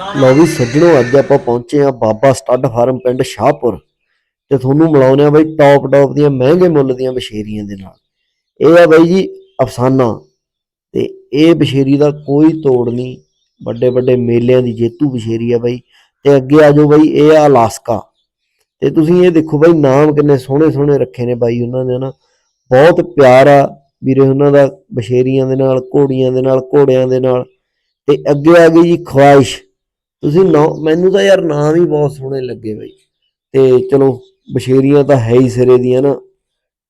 ਲਓ ਵੀ ਸੱਜਣੋ ਅੱਜ ਆਪਾਂ ਪਹੁੰਚੇ ਆ ਬਾਬਾ ਸਟੱਡ ਫਾਰਮ ਪਿੰਡ ਸ਼ਾਹਪੁਰ ਤੇ ਤੁਹਾਨੂੰ ਮਿਲਾਉਂਦੇ ਆ ਬਾਈ ਟੌਪ ਟੌਪ ਦੀਆਂ ਮਹਿੰਗੇ ਮੁੱਲ ਦੀਆਂ ਬਸ਼ੇਰੀਆਂ ਦੇ ਨਾਲ। ਇਹ ਆ ਬਾਈ ਜੀ ਅਫਸਾਨਾ ਤੇ ਇਹ ਬਸ਼ੇਰੀ ਦਾ ਕੋਈ ਤੋੜ ਨਹੀਂ, ਵੱਡੇ ਵੱਡੇ ਮੇਲਿਆਂ ਦੀ ਜੇਤੂ ਬਸ਼ੇਰੀ ਆ ਬਾਈ। ਤੇ ਅੱਗੇ ਆ ਜਾਓ ਬਾਈ, ਇਹ ਆ ਅਲਾਸਕਾ। ਤੇ ਤੁਸੀਂ ਇਹ ਦੇਖੋ ਬਾਈ, ਨਾਮ ਕਿੰਨੇ ਸੋਹਣੇ ਸੋਹਣੇ ਰੱਖੇ ਨੇ ਬਾਈ ਉਹਨਾਂ ਨੇ ਨਾ। ਬਹੁਤ ਪਿਆਰ ਆ ਵੀਰੇ ਉਹਨਾਂ ਦਾ ਬਸ਼ੇਰੀਆਂ ਦੇ ਨਾਲ, ਘੋੜੀਆਂ ਦੇ ਨਾਲ, ਘੋੜਿਆਂ ਦੇ ਨਾਲ। ਤੇ ਅੱਗੇ ਆ ਗਈ ਜੀ ਖਵਾਇਸ਼ ਤੁਸੀਂ ਨਾ, ਮੈਨੂੰ ਤਾਂ ਯਾਰ ਨਾਮ ਹੀ ਬਹੁਤ ਸੋਹਣੇ ਲੱਗੇ ਬਈ। ਤੇ ਚਲੋ, ਬਸ਼ੇਰੀਆਂ ਤਾਂ ਹੈ ਹੀ ਸਿਰੇ ਦੀਆਂ ਨਾ।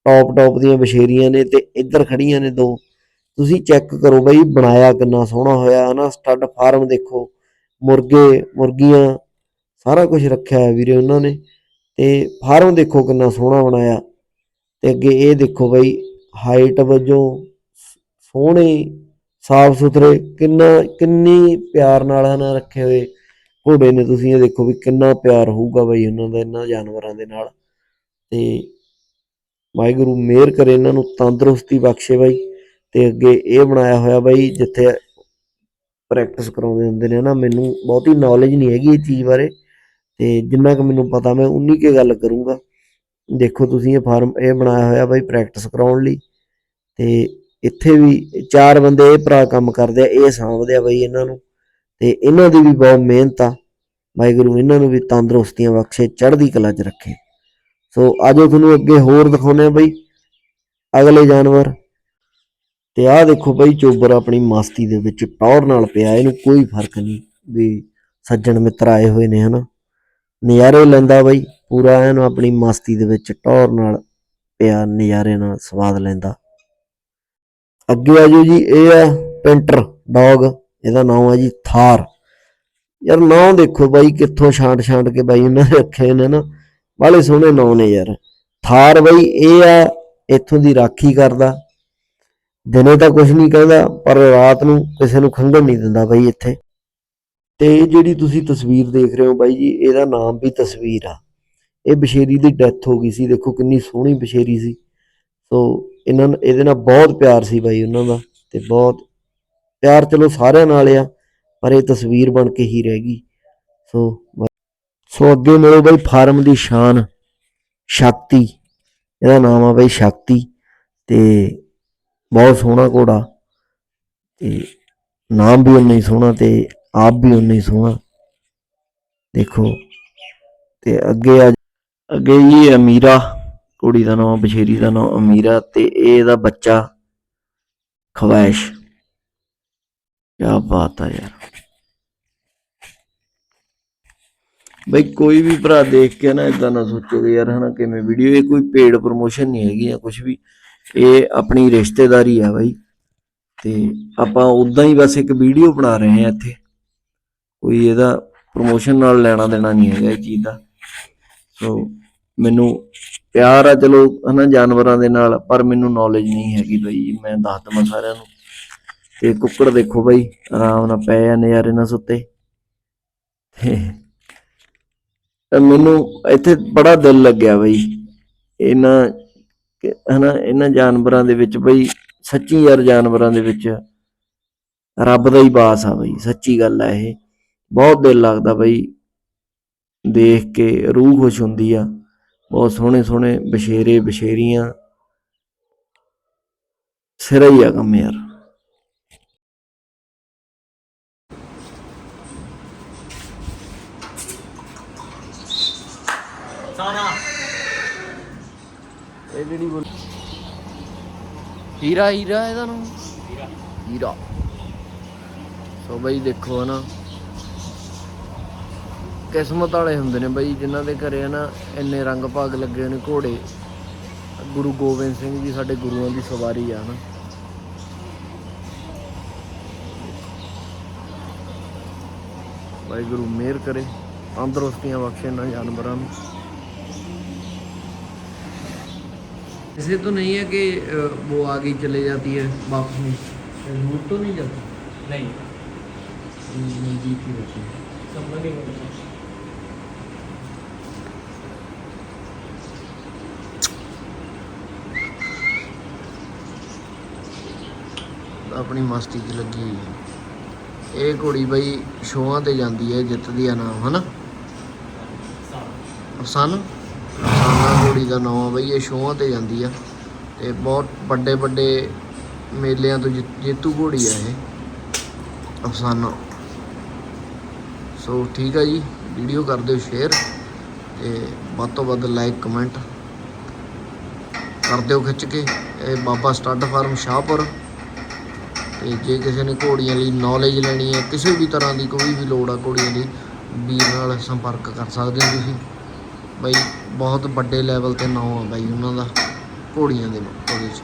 ਟੌਪ ਟੌਪ ਦੀਆਂ ਬਸ਼ੇਰੀਆਂ ਨੇ ਤੇ ਇੱਧਰ ਖੜੀਆਂ ਨੇ ਦੋ। ਤੁਸੀਂ ਚੈੱਕ ਕਰੋ ਬਾਈ, ਬਣਾਇਆ ਕਿੰਨਾ ਸੋਹਣਾ ਹੋਇਆ ਹਨਾ। ਸਟੱਡ ਫਾਰਮ ਦੇਖੋ, ਮੁਰਗੇ, ਮੁਰਗੀਆਂ, ਸਾਰਾ ਕੁਝ ਰੱਖਿਆ ਹੈ ਵੀਰੇ ਉਹਨਾਂ ਨੇ। ਤੇ ਫਾਰਮ ਦੇਖੋ ਕਿੰਨਾ ਸੋਹਣਾ ਬਣਾਇਆ। ਤੇ ਅੱਗੇ ਇਹ ਦੇਖੋ ਬਾਈ ਹਾਈਟ ਵਜੋਂ ਸ- ਸੋਹਣੇ ਸਾਫ਼ ਸੁਥਰੇ ਕਿੰਨਾ, ਕਿੰਨੀ ਪਿਆਰ ਨਾਲ ਹਨਾ ਰੱਖੇ ਹੋਏ। ਘੋੜੇ ਨੇ ਤੁਸੀਂ ਇਹ ਦੇਖੋ ਵੀ ਕਿੰਨਾ ਪਿਆਰ ਹੋਊਗਾ ਬਾਈ ਉਹਨਾਂ ਦਾ ਇਹਨਾਂ ਜਾਨਵਰਾਂ ਦੇ ਨਾਲ। ਤੇ ਵਾਹਿਗੁਰੂ ਮਿਹਰ ਕਰੇ ਇਹਨਾਂ ਨੂੰ, ਤੰਦਰੁਸਤੀ ਬਖਸ਼ੇ ਬਾਈ। ਤੇ ਅੱਗੇ ਇਹ ਬਣਾਇਆ ਹੋਇਆ ਬਾਈ, ਜਿੱਥੇ ਪ੍ਰੈਕਟਿਸ ਕਰਾਉਂਦੇ ਹੁੰਦੇ ਨੇ ਨਾ, ਮੈਨੂੰ ਬਹੁਤੀ ਨੌਲੇਜ ਨਹੀਂ ਹੈਗੀ ਇਹ ਚੀਜ਼ ਬਾਰੇ। ਤੇ ਜਿੰਨਾ ਕੁ ਮੈਨੂੰ ਪਤਾ, ਮੈਂ ਉਨੀ ਕੇ ਗੱਲ ਕਰੂੰਗਾ। ਦੇਖੋ ਤੁਸੀਂ ਇਹ ਫਾਰਮ, ਇਹ ਬਣਾਇਆ ਹੋਇਆ ਬਾਈ ਪ੍ਰੈਕਟਿਸ ਕਰਾਉਣ ਲਈ। ਤੇ ਇੱਥੇ ਵੀ ਚਾਰ ਬੰਦੇ ਇਹ ਭਰਾ ਕੰਮ ਕਰਦੇ ਆ, ਇਹ ਸਾਂਭਦੇ ਆ ਬਾਈ ਇਹਨਾਂ ਨੂੰ। ਤੇ ਇਹਨਾਂ ਦੀ ਵੀ ਬਹੁਤ ਮਿਹਨਤ ਆ। ਵਾਹਿਗੁਰੂ ਇਹਨਾਂ ਨੂੰ ਵੀ ਤੰਦਰੁਸਤੀਆਂ ਬਖਸ਼ੇ, ਚੜ੍ਹਦੀ ਕਲਾ 'ਚ ਰੱਖੇ। ਸੋ ਆਜੋ ਤੁਹਾਨੂੰ ਅੱਗੇ ਹੋਰ ਦਿਖਾਉਂਦੇ ਆ ਬਾਈ, ਅਗਲੇ ਜਾਨਵਰ। ਤੇ ਆਹ ਦੇਖੋ ਬਈ, ਚੋਬਰ ਆਪਣੀ ਮਸਤੀ ਦੇ ਵਿੱਚ ਟੌਰ ਨਾਲ ਪਿਆ। ਇਹਨੂੰ ਕੋਈ ਫ਼ਰਕ ਨਹੀਂ ਵੀ ਸੱਜਣ ਮਿੱਤਰ ਆਏ ਹੋਏ ਨੇ, ਹਨਾ? ਨਜ਼ਾਰੇ ਲੈਂਦਾ ਬਈ, ਪੂਰਾ ਐਨ ਆਪਣੀ ਮਸਤੀ ਦੇ ਵਿੱਚ ਟੌਰ ਨਾਲ ਪਿਆ, ਨਜ਼ਾਰੇ ਨਾਲ ਸਵਾਦ ਲੈਂਦਾ। ਅੱਗੇ ਆ ਜਾਓ ਜੀ, ਇਹ ਆ ਪੈਂਟਰ, ਡੌਗ। ਇਹਦਾ ਨਾਮ ਆ ਜੀ ਥਾਰ। ਯਾਰ ਨਾਂ ਦੇਖੋ ਬਾਈ, ਕਿੱਥੋਂ ਛਾਂਟ ਛਾਂਟ ਕੇ ਬਾਈ ਉਹਨਾਂ ਨੇ ਰੱਖੇ ਨੇ ਨਾ। ਬਾਲੇ ਸੋਹਣੇ ਨਾਂ ਨੇ ਯਾਰ। ਥਾਰ ਬਾਈ, ਇਹ ਆ, ਇੱਥੋਂ ਦੀ ਰਾਖੀ ਕਰਦਾ। ਦਿਨੇ ਤਾਂ ਕੁਝ ਨਹੀਂ ਕਹਿੰਦਾ, ਪਰ ਰਾਤ ਨੂੰ ਕਿਸੇ ਨੂੰ ਖੰਘਣ ਨਹੀਂ ਦਿੰਦਾ ਬਾਈ ਇੱਥੇ। ਤੇ ਇਹ ਜਿਹੜੀ ਤੁਸੀਂ ਤਸਵੀਰ ਦੇਖ ਰਹੇ ਹੋ ਬਾਈ ਜੀ, ਇਹਦਾ ਨਾਮ ਵੀ ਤਸਵੀਰ ਆ। ਇਹ ਬਸ਼ੇਰੀ ਦੀ ਡੈਥ ਹੋ ਗਈ ਸੀ। ਦੇਖੋ ਕਿੰਨੀ ਸੋਹਣੀ ਬਸ਼ੇਰੀ ਸੀ। ਸੋ ਇਹਨਾਂ ਇਹਦੇ ਨਾਲ ਬਹੁਤ ਪਿਆਰ ਸੀ ਬਾਈ ਉਹਨਾਂ ਦਾ, ਤੇ ਬਹੁਤ ਪਿਆਰ ਚਲੋ ਸਾਰਿਆਂ ਨਾਲ ਆ, ਪਰ ਇਹ ਤਸਵੀਰ ਬਣ ਕੇ ਹੀ ਰਹਿ ਗਈ। ਸੋ ਸੋ ਅੱਗੇ ਮਿਲੋ ਬਈ ਫਾਰਮ ਦੀ ਸ਼ਾਨ, ਸ਼ਕਤੀ। ਇਹਦਾ ਨਾਮ ਆ ਬਈ ਸ਼ਕਤੀ ਤੇ ਬਹੁਤ ਸੋਹਣਾ ਘੋੜਾ ਤੇ ਨਾਮ ਵੀ ਉਨਾ ਹੀ ਸੋਹਣਾ ਤੇ ਆਪ ਵੀ ਉਨਾ ਹੀ ਸੋਹਣਾ। ਦੇਖੋ ਤੇ ਅੱਗੇ ਆ ਅੱਗੇ ਜੀ ਅਮੀਰਾ ਕੁੜੀ ਦਾ ਨਾਮ ਬਛੇਰੀ ਦਾ ਨਾਮ ਅਮੀਰਾ ਤੇ ਇਹ ਇਹਦਾ ਬੱਚਾ ਖਵਾਇਸ਼। ਕਿਆ ਬਾਤ ਆ ਯਾਰ। ਬਈ ਕੋਈ ਵੀ ਭਰਾ ਦੇਖ ਕੇ ਨਾ ਇਦਾਂ ਨਾ ਸੋਚੋਗੇ ਯਾਰ ਹਨਾ, ਕਿਵੇਂ ਵੀਡੀਓ ਇਹ ਕੋਈ ਪੇਡ ਪ੍ਰੋਮੋਸ਼ਨ ਨਹੀਂ ਹੈਗੀ ਆ ਕੁਝ ਵੀ। ਇਹ ਆਪਣੀ ਰਿਸ਼ਤੇਦਾਰੀ ਆ ਬਾਈ। ਤੇ ਆਪਾਂ ਉਦਾਂ ਹੀ ਬਸ ਇੱਕ ਵੀਡੀਓ ਬਣਾ ਰਹੇ ਆ ਇੱਥੇ। ਕੋਈ ਇਹਦਾ ਪ੍ਰੋਮੋਸ਼ਨ ਨਾਲ ਲੈਣਾ ਦੇਣਾ ਨਹੀਂ ਹੈਗਾ ਇਹ ਚੀਜ਼ ਦਾ। ਸੋ ਮੈਨੂੰ ਪਿਆਰ ਆ ਚਲੋ ਹਨਾ, ਜਾਨਵਰਾਂ ਦੇ ਨਾਲ, ਪਰ ਮੈਨੂੰ ਨੌਲੇਜ ਨਹੀਂ ਹੈਗੀ ਬਈ। ਮੈਂ ਦੱਸ ਦਵਾਂ ਸਾਰਿਆਂ ਨੂੰ। ਤੇ ਕੁੱਕੜ ਦੇਖੋ ਬਾਈ, ਆਰਾਮ ਨਾਲ ਪਏ ਆ ਨਜ਼ਾਰੇ ਨਾਲ ਸੁੱਤੇ। ਤੇ ਮੈਨੂੰ ਇੱਥੇ ਬੜਾ ਦਿਲ ਲੱਗਿਆ ਬਈ, ਇਹਨਾਂ ਕਿ- ਹਨਾ, ਇਹਨਾਂ ਜਾਨਵਰਾਂ ਦੇ ਵਿੱਚ ਬਈ, ਸੱਚੀ ਯਾਰ ਜਾਨਵਰਾਂ ਦੇ ਵਿੱਚ ਰੱਬ ਦਾ ਹੀ ਬਾਸ ਆ ਬਈ, ਸੱਚੀ ਗੱਲ ਆ ਇਹ। ਬਹੁਤ ਦਿਲ ਲੱਗਦਾ ਬਈ, ਦੇਖ ਕੇ ਰੂਹ ਖੁਸ਼ ਹੁੰਦੀ ਆ। ਬਹੁਤ ਸੋਹਣੇ ਸੋਹਣੇ ਬਸ਼ੇਰੇ ਬਸ਼ੇਰੀਆਂ ਸਿਰਾ ਹੀ ਆ ਕੰਮ ਯਾਰ। ਇਹ ਜਿਹੜੀ ਬੋਲ। ਹੀਰਾ ਹੀਰਾ ਇਹਦਾ ਨਾਮ? ਹੀਰਾ। ਸੋ ਬਈ ਦੇਖੋ ਨਾ ਕਿਸਮਤ ਵਾਲੇ ਹੁੰਦੇ ਨੇ ਬਈ ਜਿਨ੍ਹਾਂ ਦੇ ਘਰੇ ਨਾ ਇੰਨੇ ਰੰਗ ਭਾਗ ਲੱਗੇ ਨੇ ਘੋੜੇ। ਗੁਰੂ ਗੋਬਿੰਦ ਸਿੰਘ ਜੀ ਸਾਡੇ ਗੁਰੂਆਂ ਦੀ ਸਵਾਰੀ ਆ ਨਾ ਵਾਹਿਗੁਰੂ ਮਿਹਰ ਕਰੇ ਤੰਦਰੁਸਤੀਆਂ ਬਖਸ਼ੇ ਨਾ ਜਾਨਵਰਾਂ ਨੂੰ। ऐसे तो नहीं है कि अ, वो आगे चले जाती है वापस नहीं रूट तो नहीं जाता नहीं नजदीक ही रहती है संबंध नहीं होता ਆਪਣੀ ਮਸਤੀ 'ਚ ਲੱਗੀ ਹੋਈ ਹੈ ਇਹ ਘੋੜੀ ਬਈ ਸ਼ੋਆਂ ਤੇ ਜਾਂਦੀ ਹੈ ਜਿੱਤਦੀ ਆ ਨਾਮ ਹਨਾ ਅਫਸਾਨਾ ਅਫਸਾਨਾ ਘੋੜੀ ਦਾ ਨਾਮ ਆ ਬਈ, ਇਹ ਸ਼ੋਆਂ ਤੇ ਜਾਂਦੀ ਆ। ਤੇ ਬਹੁਤ ਵੱਡੇ ਵੱਡੇ ਮੇਲਿਆਂ ਤੋਂ ਜਿ- ਜੇਤੂ ਘੋੜੀ ਆ ਇਹ। ਅਫਸਾਨਾ। ਸੋ ਠੀਕ ਆ ਜੀ, ਵੀਡੀਓ ਕਰ ਦਿਓ ਸ਼ੇਅਰ ਤੇ ਵੱਧ ਤੋਂ ਵੱਧ ਲਾਈਕ, ਕਮੈਂਟ ਕਰ ਦਿਓ ਖਿੱਚ ਕੇ। ਇਹ ਬਾਬਾ ਸਟੱਡ ਫਾਰਮ ਸ਼ਾਹਪੁਰ। ਤੇ ਜੇ ਕਿਸੇ ਨੇ ਘੋੜੀਆਂ ਲਈ ਨੌਲੇਜ ਲੈਣੀ ਹੈ, ਕਿਸੇ ਵੀ ਤਰ੍ਹਾਂ ਦੀ ਕੋਈ ਵੀ ਲੋੜ ਆ ਘੋੜੀਆਂ ਦੀ, ਵੀਰ ਨਾਲ ਸੰਪਰਕ ਕਰ ਸਕਦੇ ਹੋ ਤੁਸੀਂ। ਬਈ ਬਹੁਤ ਵੱਡੇ ਲੈਵਲ ਤੇ ਨਾਮ ਆ ਬਾਈ ਉਹਨਾਂ ਦਾ ਘੋੜੀਆਂ ਦੇ ਉਹਦੇ ਚ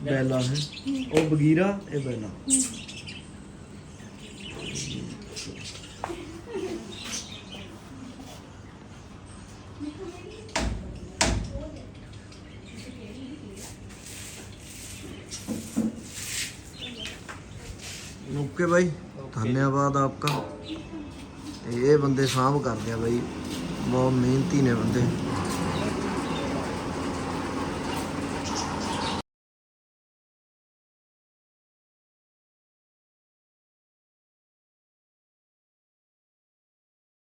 ਬੈਲਾ। ਹੈ। ਉਹ ਬਗੀਰਾ ਇਹ ਬੈਲਾ। ਓਕੇ ਬਾਈ ਧੰਨਵਾਦ ਆਪਕਾ। ਇਹ ਬੰਦੇ ਸਾਂਭ ਕਰਦੇ ਆ ਬਾਈ। ਬਹੁਤ ਮਿਹਨਤੀ ਨੇ ਬੰਦੇ।